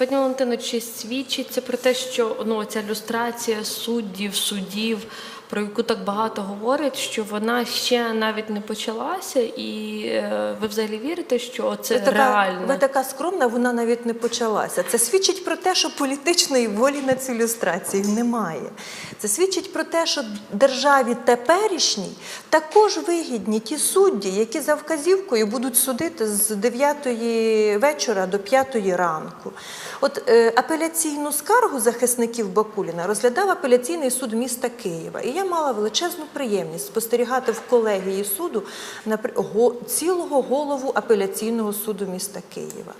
Пані Валентино, чи свідчить про те, що ну, ця люстрація суддів, судів, про яку так багато говорять, що вона ще навіть не почалася, і е, ви взагалі вірите, що це ви така, реально? ви така скромна, вона навіть не почалася. Це свідчить про те, що політичної волі на цю люстрацію немає. Це свідчить про те, що державі теперішній також вигідні ті судді, які за вказівкою будуть судити з 9 вечора до 5 ранку. От е, апеляційну скаргу захисників Бакуліна розглядав апеляційний суд міста Києва. І я мала величезну приємність спостерігати в колегії суду цілого голову апеляційного суду міста Києва.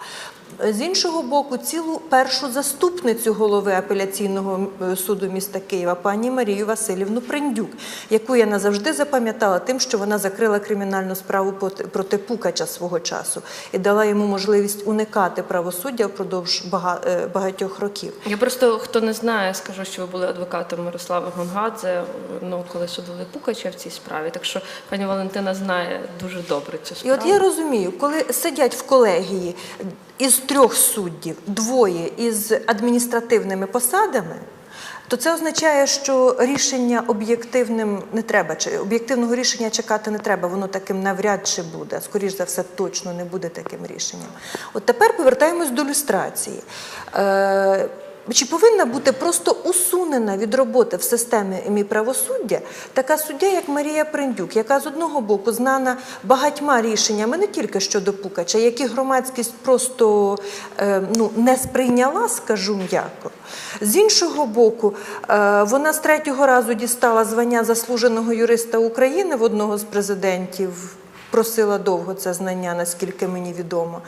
З іншого боку, цілу першу заступницю голови апеляційного суду міста Києва, пані Марію Васильівну Приндюк, яку я назавжди запам'ятала тим, що вона закрила кримінальну справу проти- Пукача свого часу і дала йому можливість уникати правосуддя впродовж е, багатьох років. Я просто хто не знає, скажу, що ви були адвокатом Мирослава Гонгадзе, ну коли судили Пукача в цій справі. Так що пані Валентина знає дуже добре цю справу. І от я розумію, коли сидять в колегії із трьох суддів двоє із адміністративними посадами, то це означає, що рішення об'єктивним не треба, чи об'єктивного рішення чекати не треба, воно таким навряд чи буде, а скоріш за все, точно не буде таким рішенням. От тепер повертаємось до люстрації. Е, чи повинна бути просто усунена від роботи в системі правосуддя така суддя, як Марія Приндюк, яка з одного боку знана багатьма рішеннями не тільки щодо Пукача, які громадськість просто е, ну, не сприйняла, скажу м'яко. З іншого боку, е, вона з третього разу дістала звання заслуженого юриста України в одного з президентів просила довго це знання, наскільки мені відомо.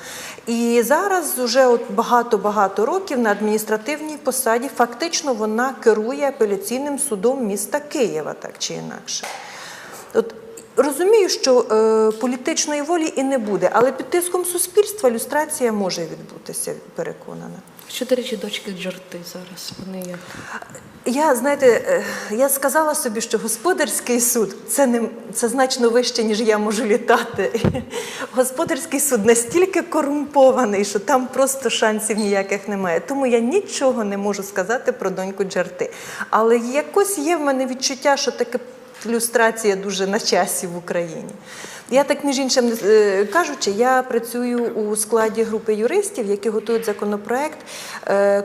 І зараз вже от багато-багато років на адміністративній посаді фактично вона керує апеляційним судом міста Києва, так чи інакше. Розумію, що е, політичної волі і не буде, але під тиском суспільства люстрація може відбутися, переконана. Що, до речі, дочки Джорти зараз? Вони як? Я знаєте, е, я сказала собі, що господарський суд це не це значно вище, ніж я можу літати. Господарський суд настільки корумпований, що там просто шансів ніяких немає. Тому я нічого не можу сказати про доньку Джарти. Але якось є в мене відчуття, що таке люстрація дуже на часі в Україні. Я так між іншим е, кажучи, я працюю у складі групи юристів, які готують законопроект. е, е,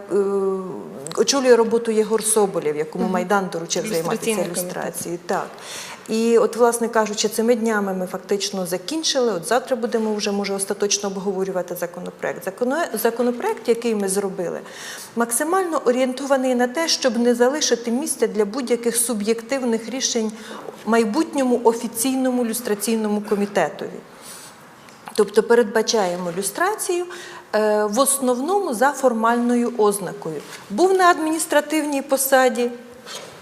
Очолює роботу Єгор Соболєв, якому Майдан доручив займатися люстрацією. ілюстрацією. Так. І от, власне кажучи, цими днями ми фактично закінчили. От завтра будемо вже може остаточно обговорювати законопроект. Законопроект, який ми зробили, максимально орієнтований на те, щоб не залишити місця для будь-яких суб'єктивних рішень майбутньому офіційному люстраційному комітетові. Тобто передбачаємо люстрацію е, в основному за формальною ознакою. Був на адміністративній посаді,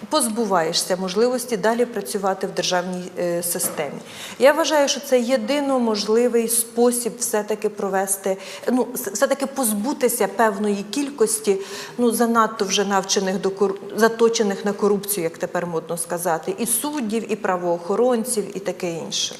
позбуваєшся можливості далі працювати в державній е, системі. Я вважаю, що це єдино можливий спосіб все-таки провести, ну, все-таки позбутися певної кількості ну, занадто вже навчених до кору- заточених на корупцію, як тепер модно сказати, і суддів, і правоохоронців, і таке інше.